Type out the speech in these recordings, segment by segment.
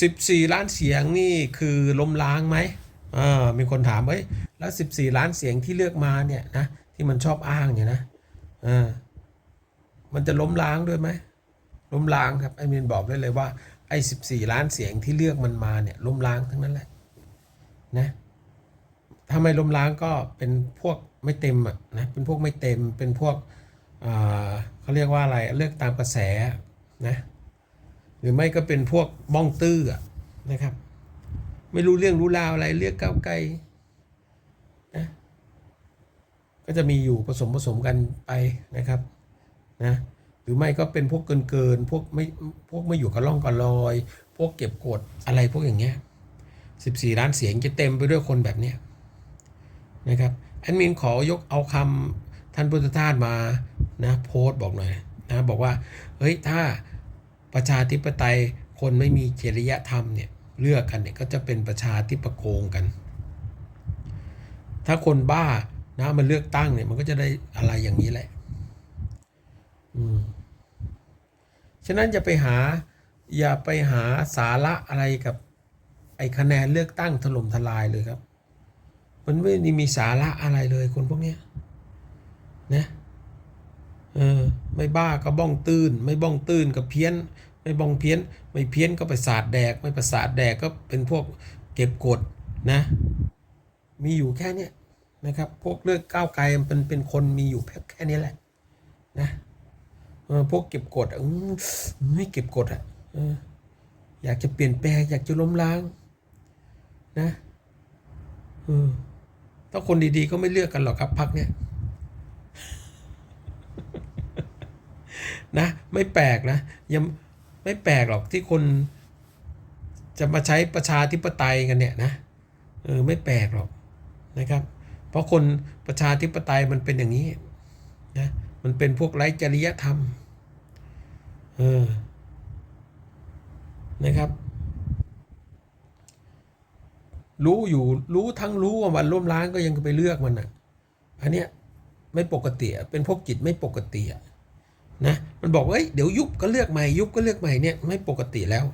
14 ล้านเสียงนี่คือล้มล้างไหมอ่ามีคนถามเฮ้ยแล้ว 14 ล้านเสียงที่เลือกมาเนี่ยนะที่มันชอบอ้างเนี่ยนะอ่ามันจะล้มล้างด้วยไหมล้มล้างครับไอ้มินบอกได้เลยว่าไอ้14 ล้านเสียงที่เลือกมันมาเนี่ยล้มล้างทั้งนั้นแหละนะถ้าไม่ล้มล้างก็เป็นพวกไม่เต็มอะนะเป็นพวกไม่เต็มเป็นพวกอ่าเขาเรียกว่าอะไรเลือกตามกระแสนะ หรือไม่ก็เป็นพวกบ้องตื้ออะนะครับ ไม่รู้เรื่องรู้ราวอะไรเรียกก้าวไกลนะก็จะมีอยู่ผสมผสมกันไปนะครับนะหรือไม่ก็เป็นพวกเกินเกินพวกไม่พวกไม่อยู่กับร่องกับรอย พวกเก็บกดอะไรพวกอย่างเงี้ยสิบสี่ล้านเสียงจะเต็มไปด้วยคนแบบเนี้ยนะครับแอดมินขอยกเอาคำท่านพุทธทาสมานะโพสต์บอกหน่อยนะบอกว่าเฮ้ยถ้า ประชาธิปไตยคนไม่มีจริยธรรมเนี่ยเลือกกันเนี่ยก็จะเป็นประชาธิปโกงกัน ถ้าคนบ้านะมันเลือกตั้งเนี่ยมันก็จะได้อะไรอย่างนี้แหละอืมฉะนั้นอย่าไปหาอย่าไปหาสาระอะไรกับไอ้คะแนนเลือกตั้งถล่มทลายเลยครับ มันไม่ได้มีสาระอะไรเลยคนพวกเนี้ยนะ เออ ไม่บ้าก็บ้องตื้น ไม่บ้องตื้นก็เพี้ยน ไม่บ้องเพี้ยน ไม่เพี้ยนก็ไปสาทแดก ไม่ประสาทแดกก็เป็นพวกเก็บกดนะ มีอยู่แค่เนี้ยนะครับ พวกเลือกก้าวไกลมันเป็นคนมีอยู่แค่แค่นี้แหละนะเออพวกเก็บกดอะอืมไม่เก็บกดอะเอออยากจะเปลี่ยนแปลงอยากจะล้มล้างนะเออถ้าคนดีๆก็ไม่เลือกกันหรอกครับพักเนี้ย นะไม่แปลกนะยังไม่แปลกหรอกที่คนจะมาใช้ประชาธิปไตยกันเนี่ยนะเออไม่แปลกหรอกนะครับ เพราะคนประชาธิปไตยมันเป็นอย่างนี้นะมันเป็นพวกไร้จริยธรรมเออนะครับรู้อยู่รู้ทั้งรู้ว่ามันล้มล้างก็ยังไปเลือกมันอะ อันเนี้ยไม่ปกติเป็นพวกจิตไม่ปกติอะ นะมันบอกว่าเดี๋ยวยุบก็เลือกใหม่ยุบก็เลือกใหม่เนี่ยไม่ปกติแล้ว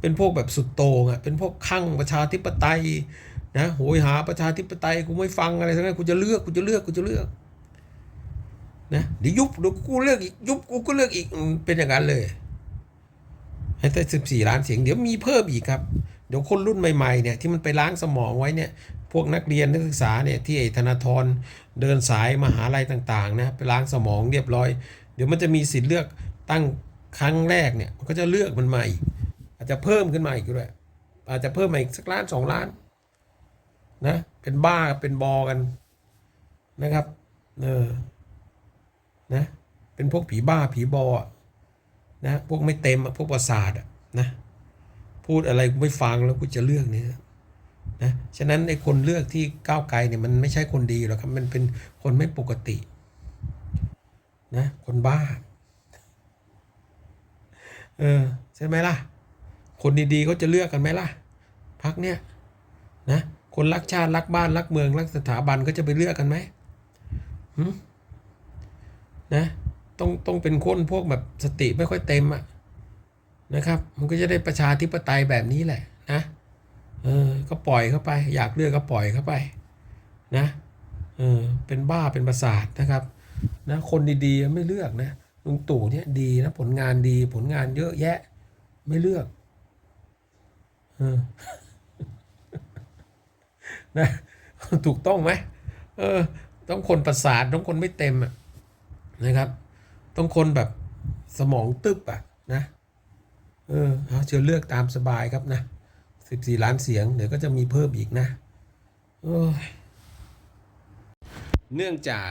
เป็นพวกแบบสุดโต่งอะเป็นพวกข้างประชาธิปไตยนะโหยหาประชาธิปไตยกูไม่ฟังอะไรทั้งนั้นกูจะเลือกกูจะเลือกกูจะเลือกนะเดี๋ยวยุบเดี๋ยวกูเลือกอีกยุบกูก็เลือกอีกเป็นอย่างนั้นเลยให้แต่สิบสี่ล้านเสียงเดี๋ยวมีเพิ่มอีกครับเดี๋ยวคนรุ่นใหม่ๆเนี่ยที่มันไปล้างสมองไว้เนี่ยพวกนักเรียนนักศึกษาเนี่ยที่ไอ้ธนาธรเดินสายมหาลัยต่างๆนะไปล้างสมองเรียบร้อย เดี๋ยวมันจะมีสิทธิ์เลือกตั้งครั้งแรกเนี่ยมันก็จะเลือกมันมาอีก อาจจะเพิ่มขึ้นมาอีกด้วยอาจจะเพิ่มมาอีกสักล้านสองล้านนะเป็นบ้าเป็นบอกันนะครับเออนะเป็นพวกผีบ้าผีบออะนะพวกไม่เต็มพวกประสาทนะพูดอะไรกูไม่ฟังแล้วกูจะเลือกเนี่ยนะฉะนั้นไอ้คนเลือกที่ก้าวไกลเนี่ยมันไม่ใช่คนดีหรอกครับมันเป็นคนไม่ปกติ นะ คนบ้า เออ ใช่ไหมล่ะ คนดีๆเขาจะเลือกกันไหมล่ะ พักเนี้ยนะ คนรักชาติรักบ้านรักเมืองรักสถาบันก็จะไปเลือกกันไหมหึนะ ต้องต้องเป็นคนพวกแบบสติไม่ค่อยเต็มอะนะครับ มันก็จะได้ประชาธิปไตยแบบนี้แหละนะ เออ ก็ปล่อยเข้าไป อยากเลือกก็ปล่อยเข้าไป นะ เออ เป็นบ้าเป็นประสาทนะครับ นะคนดีๆไม่เลือกนะลุงตู่เนี่ยดีนะผลงานดี ผลงานเยอะแยะ ไม่เลือกออนะถูกต้องไหมเออ ต้องคนประสาทต้องคนไม่เต็มอะนะครับ ต้องคนแบบสมองตึบอะนะเออเอาเชิญเลือกตามสบายครับนะสิบสี่ล้านเสียง เดี๋ยวก็จะมีเพิ่มอีกนะโอ้ยเนื่องจาก